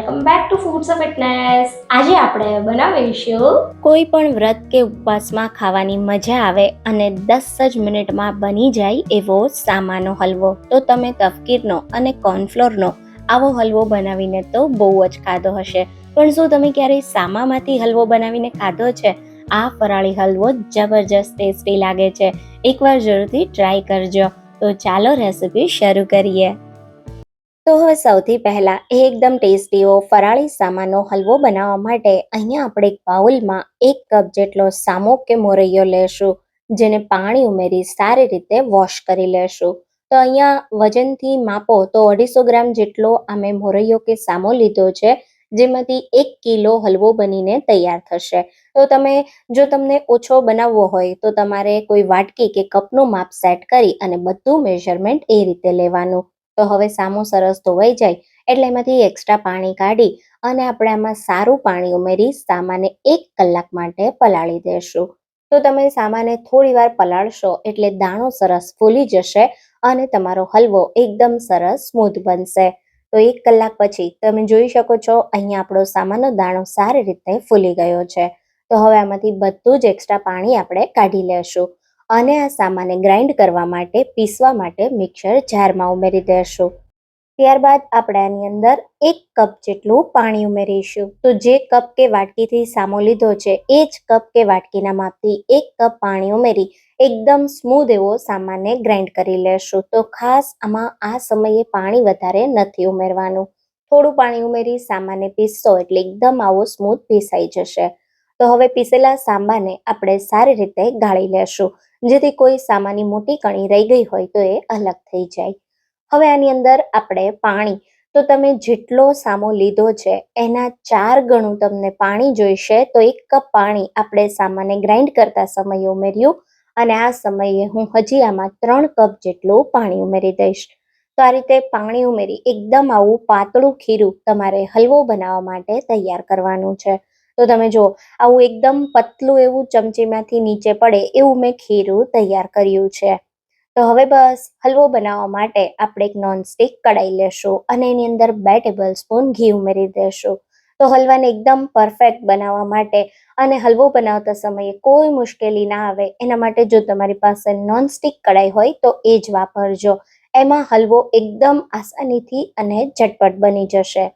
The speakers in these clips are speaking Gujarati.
Welcome back to foods of fitness. આજે આપણે બનાવીશું કોઈ પણ વ્રત કે ઉપવાસમાં ખાવાની મજા આવે અને દસ જ મિનિટમાં બની જાય એવો સામાનો હલવો. તો તમે તફકીરનો અને કોર્નફ્લોરનો આવો હલવો બનાવીને તો બહુ જ ખાધો હશે. પણ શું તમે ક્યારેય સામામાંથી હલવો બનાવીને ખાધો છે? આ ફરાળી હલવો જબરજસ્ત ટેસ્ટી લાગે છે. એકવાર જરૂરથી ટ્રાય કરજો. તો ચાલો રેસીપી શરૂ કરીએ. તો હવે સૌથી પહેલા એકદમ ટેસ્ટીઓ ફરાળી સામાનો હલવો બનાવવા માટે અહીંયા આપણે એક બાઉલમાં એક કપ જેટલો સામો કે મોરૈયો લેશું, જેને પાણી ઉમેરી સારી રીતે વોશ કરી લેશું. તો અહીંયા વજનથી માપો તો અઢીસો ગ્રામ જેટલો અમે મોરૈયો કે સામો લીધો છે, જેમાંથી એક કિલો હલવો બનીને તૈયાર થશે. તો તમે જો તમને ઓછો બનાવવો હોય તો તમારે કોઈ વાટકી કે કપનું માપ સેટ કરી અને બધું મેઝરમેન્ટ એ રીતે લેવાનું. તો હવે સામો સરસ ધોવાઈ જાય એટલે એમાંથી એક્સ્ટ્રા પાણી કાઢી અને આપણે આમાં સારું પાણી ઉમેરી સામાને એક કલાક માટે પલાળી દેશું. તો તમે સામાને થોડી વાર પલાળશો એટલે દાણો સરસ ફૂલી જશે અને તમારો હલવો એકદમ સરસ સ્મૂથ બનશે. તો એક કલાક પછી તમે જોઈ શકો છો અહીંયા આપણો સામાનો દાણો સારી રીતે ફૂલી ગયો છે. તો હવે આમાંથી બધું જ એક્સ્ટ્રા પાણી આપણે કાઢી લેશું. અને આ સામાને ગ્રાઇન્ડ કરવા માટે, પીસવા માટે મિક્સર જારમાં ઉમેરી દેશું. ત્યારબાદ આપણે આની અંદર એક કપ જેટલું પાણી ઉમેરીશું. તો જે કપ કે વાટકીથી સામો લીધો છે, એ જ કપ કે વાટકીના માપથી એક કપ પાણી ઉમેરી એકદમ સ્મૂધ એવો સામાનને ગ્રાઇન્ડ કરી લેશું. તો ખાસ આમાં આ સમયે પાણી વધારે નથી ઉમેરવાનું. થોડું પાણી ઉમેરી સામાને પીસશો એટલે એકદમ આવો સ્મૂથ પીસાઈ જશે. તો હવે પીસેલા સાંબાને આપણે સારી રીતે ગાળી લેશું. જેથી કોઈ સામાની મોટી કણી રહી ગઈ હોય તો એ અલગ થઈ જાય. હવે આની અંદર આપણે પાણી. તો તમે જેટલો સામો લીધો છે, એના ચાર ગણું તમને પાણી જોઈશે, તો એક કપ પાણી આપણે સામાને ગ્રાઇન્ડ કરતા સમયે ઉમેર્યું અને આ સમયે હું હજી આમાં ત્રણ કપ જેટલું પાણી ઉમેરી દઈશ. તો આ રીતે પાણી ઉમેરી એકદમ આવું પાતળું ખીરું તમારે હલવો બનાવવા માટે તૈયાર કરવાનું છે. તો તમે જુઓ, આવું એકદમ પતલું એવું ચમચીમાંથી નીચે પડે એવું મેં ખીરું તૈયાર કર્યું છે. તો હવે બસ હલવો બનાવવા માટે આપણે એક નોનસ્ટિક કડાઈ લેશું અને એની અંદર બે ટેબલ સ્પૂન ઘી ઉમેરી દેશું. તો હલવાને એકદમ પરફેક્ટ બનાવવા માટે અને હલવો બનાવતા સમયે કોઈ મુશ્કેલી ના આવે. એના માટે જો તમારી પાસે નોનસ્ટિક કડાઈ હોય તો એ જ વાપરજો. એમાં હલવો એકદમ આસાનીથી અને ઝટપટ બની જશે.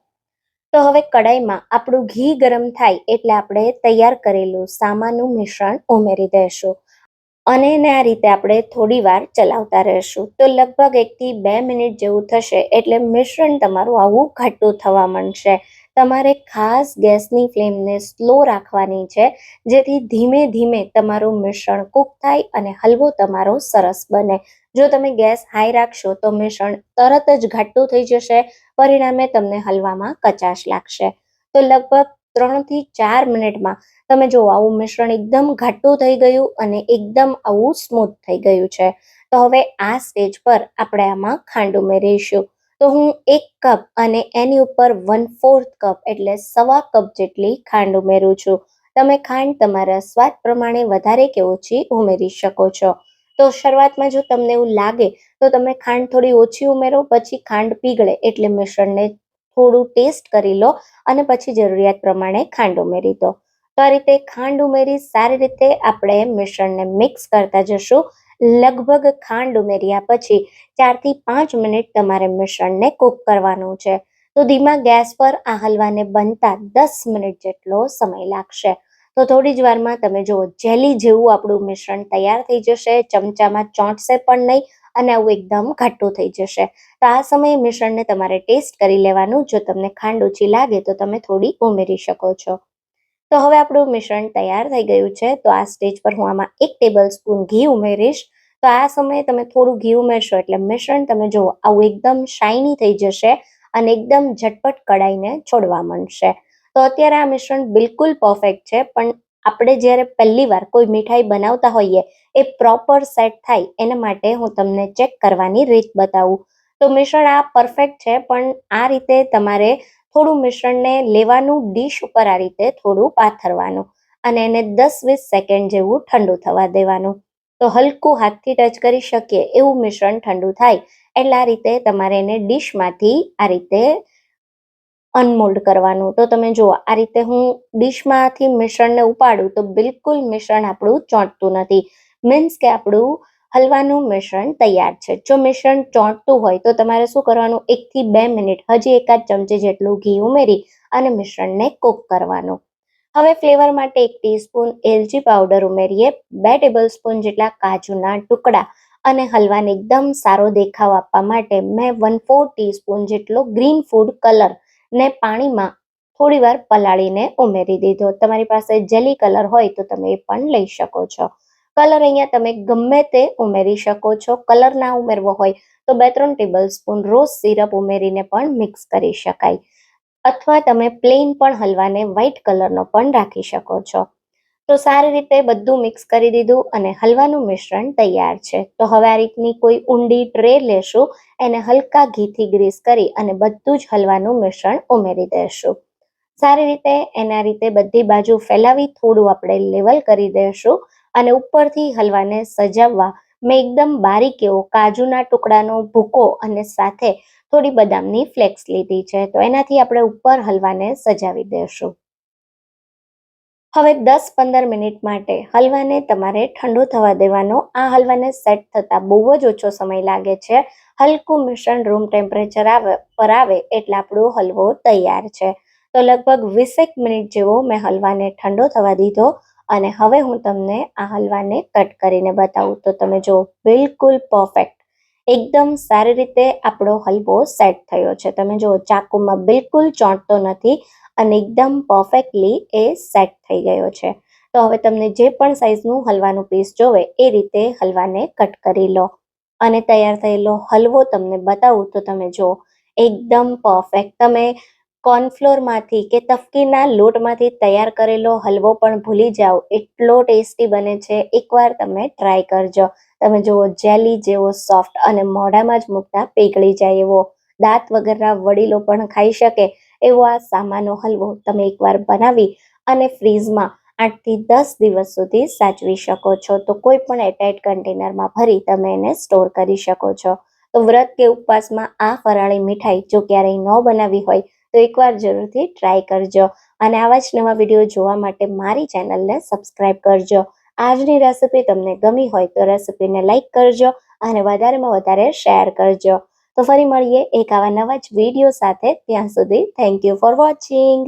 તો હવે કડાઈમાં આપણું ઘી ગરમ થાય એટલે આપણે તૈયાર કરેલું સામાનું મિશ્રણ ઉમેરી દઈશું. અને એને આ રીતે આપણે થોડી વાર ચલાવતા રહેશું. તો લગભગ એકથી બે મિનિટ જેવું થશે એટલે મિશ્રણ તમારું આવું ઘાટું થવા માંડશે. તમારે ખાસ ગેસની ફ્લેમને સ્લો રાખવાની છે, જેથી ધીમે ધીમે તમારું મિશ્રણ કૂક થાય અને હલવો તમારો સરસ બને. જો તમે ગેસ હાઈ રાખશો, તો મિશ્રણ તરત જ ઘાટું થઈ જશે, પરિણામે તમને હલવામાં કચાશ લાગશે. તો લગભગ ત્રણથી ચાર મિનિટમાં તમે જો આવું મિશ્રણ એકદમ ઘાટું થઈ ગયું અને એકદમ આવું સ્મૂથ થઈ ગયું છે, તો હવે આ સ્ટેજ પર આપણે આમાં ખાંડ ઉમેરીશું. તો હું એક કપ અને એની ઉપર વન ફોર્થ કપ એટલે સવા કપ જેટલી ખાંડ ઉમેરું છું. તમે ખાંડ તમારા સ્વાદ પ્રમાણે વધારે કે ઓછી ઉમેરી શકો છો. તો શરૂઆતમાં જો તમને એવું લાગે, તો તમે ખાંડ થોડી ઓછી ઉમેરો, પછી ખાંડ પીગળે એટલે મિશ્રણને થોડું ટેસ્ટ કરી લો અને પછી જરૂરિયાત પ્રમાણે ખાંડ ઉમેરી દો. તો આ રીતે ખાંડ ઉમેરી સારી રીતે આપણે મિશ્રણને મિક્સ કરતા જશું. લગભગ ખાંડ ઉમેર્યા પછી ચારથી પાંચ મિનિટ તમારે મિશ્રણને કૂક કરવાનું છે. તો ધીમા ગેસ પર આ હલવાને બનતા દસ મિનિટ જેટલો સમય લાગશે. તો થોડી જ વારમાં તમે જુઓ, જેલી જેવું આપણું મિશ્રણ તૈયાર થઈ જશે, ચમચામાં ચોંટશે પણ નહીં અને આવું એકદમ ઘાટું થઈ જશે. તો આ સમયે મિશ્રણને તમારે ટેસ્ટ કરી લેવાનું. જો તમને ખાંડ ઓછી લાગે તો તમે થોડી ઉમેરી શકો છો. તો હવે આપણું મિશ્રણ તૈયાર થઈ ગયું છે. તો આ સ્ટેજ પર હું આમાં એક ટેબલ સ્પૂન ઘી ઉમેરીશ. તો આ સમયે તમે થોડું ઘી ઉમેરશો એટલે મિશ્રણ તમે જુઓ, આવું એકદમ શાઇની થઈ જશે અને એકદમ ઝટપટ કડાઈને છોડવા માંડશે. તો અત્યારે આ મિશ્રણ બિલકુલ પરફેક્ટ છે, પણ આપણે જ્યારે પહેલી વાર કોઈ મીઠાઈ બનાવતા હોઈએ, એ પ્રોપર સેટ થાય એના માટે હું તમને ચેક કરવાની રીત બતાવું. તો મિશ્રણ આ પરફેક્ટ છે, પણ આ રીતે તમારે થોડું મિશ્રણને લેવાનું ડીશ ઉપર આ રીતે થોડું પાથરવાનું અને એને દસ વીસ સેકન્ડ જેવું ઠંડુ થવા દેવાનું. તો હલકું હાથથી ટચ કરી શકીએ એવું મિશ્રણ ઠંડુ થાય એટલે આ રીતે તમારે એને ડીશમાંથી આ રીતે અનમોલ્ડ કરવાનું. તો તમે જુઓ, આ રીતે હું ડીશમાંથી મિશ્રણને ઉપાડું તો બિલકુલ મિશ્રણ આપણું ચોંટતું નથી. મીન્સ કે આપણું હલવાનું મિશ્રણ તૈયાર છે. જો મિશ્રણ ચોંટતું હોય તો તમારે શું કરવાનું? એકથી બે મિનિટ હજી એકાદ ચમચી જેટલું ઘી ઉમેરી અને મિશ્રણને કૂક કરવાનું. હવે ફ્લેવર માટે એક ટીસ્પૂન એલચી પાવડર ઉમેરીએ. બે ટેબલસ્પૂન જેટલા કાજુના ટુકડા અને હલવાને એકદમ સારો દેખાવ આપવા માટે મેં વન ફોર ટીસ્પૂન જેટલો ગ્રીન ફૂડ કલર ને પાણીમાં થોડી વાર પલાળીને ઉમેરી દીધો. તમારી પાસે જેલી કલર હોય તો તમે એ પણ લઈ શકો છો. કલર અહીંયા તમે ગમે તે ઉમેરી શકો છો. કલર ના ઉમેરવો હોય તો બે ત્રણ ટેબલ સ્પૂન રોઝ સિરપ ઉમેરીને પણ મિક્સ કરી શકાય. અથવા તમે પ્લેન પણ હલવાને વ્હાઈટ કલરનો પણ રાખી શકો છો. તો સારી રીતે બધું મિક્સ કરી દીધું અને હલવાનું મિશ્રણ તૈયાર છે. તો હવે આ રીતની કોઈ ઊંડી ટ્રે લેશું, એને હલકા ઘીથી ગ્રીસ કરી અને બધું જ હલવાનું મિશ્રણ ઉમેરી દઈશું સારી રીતે એના રીતે બધી બાજુ ફેલાવી થોડું આપણે લેવલ કરી દઈશું અને ઉપરથી હલવાને સજાવવા મેં એકદમ બારીક એવો કાજુના ટુકડાનો ભૂકો અને સાથે થોડી બદામની ફ્લેક્સ લીધી છે. તો એનાથી આપણે ઉપર હલવાને સજાવી દઈશું હવે દસ પંદર મિનિટ માટે હલવાને તમારે ઠંડુ થવા દેવાનો. આ હલવાને સેટ થતાં બહુ જ ઓછો સમય લાગે છે. હલકું મિશ્રણ રૂમ ટેમ્પરેચર આવે, પર આવે એટલે આપણો હલવો તૈયાર છે. તો લગભગ વીસેક મિનિટ જેવો મેં હલવાને ઠંડો થવા દીધો. અને હવે હું તમને આ હલવાને કટ કરીને બતાવું. તો તમે જો બિલકુલ પરફેક્ટ એકદમ સારી રીતે આપણો હલવો સેટ થયો છે. તમે જો ચાકુમાં બિલકુલ ચોંટતો નથી અને એકદમ પરફેક્ટલી એ સેટ થઈ ગયો છે. તો હવે તમને જે પણ સાઈઝનું હલવાનું પીસ જોવે એ રીતે હલવાને કટ કરી લો. અને તૈયાર થયેલો હલવો તમને બતાવું તો તમે જો એકદમ પરફેક્ટ તમે કોર્નફ્લોરમાંથી કે તફકીના લોટમાંથી તૈયાર કરેલો હલવો પણ ભૂલી જાઓ. એટલો ટેસ્ટી બને છે. એકવાર તમે ટ્રાય કરજો. તમે જુઓ, જેલી જેવો સોફ્ટ અને મોઢામાં જ મૂકતા પીગળી જાય એવો. દાંત વગરના વડીલો પણ ખાઈ શકે એવો આ સામાનો હલવો તમે એકવાર બનાવી અને ફ્રીઝમાં આઠથી દસ દિવસ સુધી સાચવી શકો છો. તો કોઈ પણ એટાઇટ કન્ટેનરમાં ભરી તમે એને સ્ટોર કરી શકો છો. તો વ્રત કે ઉપવાસમાં આ ફરાળી મીઠાઈ જો ક્યારેય ન બનાવી હોય તો એકવાર જરૂરથી ટ્રાય કરજો. અને આવા જ નવા વીડિયો જોવા માટે મારી ચેનલને સબસ્ક્રાઇબ કરજો. આજની રેસિપી તમને ગમી હોય તો રેસિપીને લાઈક કરજો અને વધારેમાં વધારે શેર કરજો. તો ફરી મળીએ એક આવા નવા જ વીડિયો સાથે. ત્યાં સુધી થેન્ક યુ ફોર વોચિંગ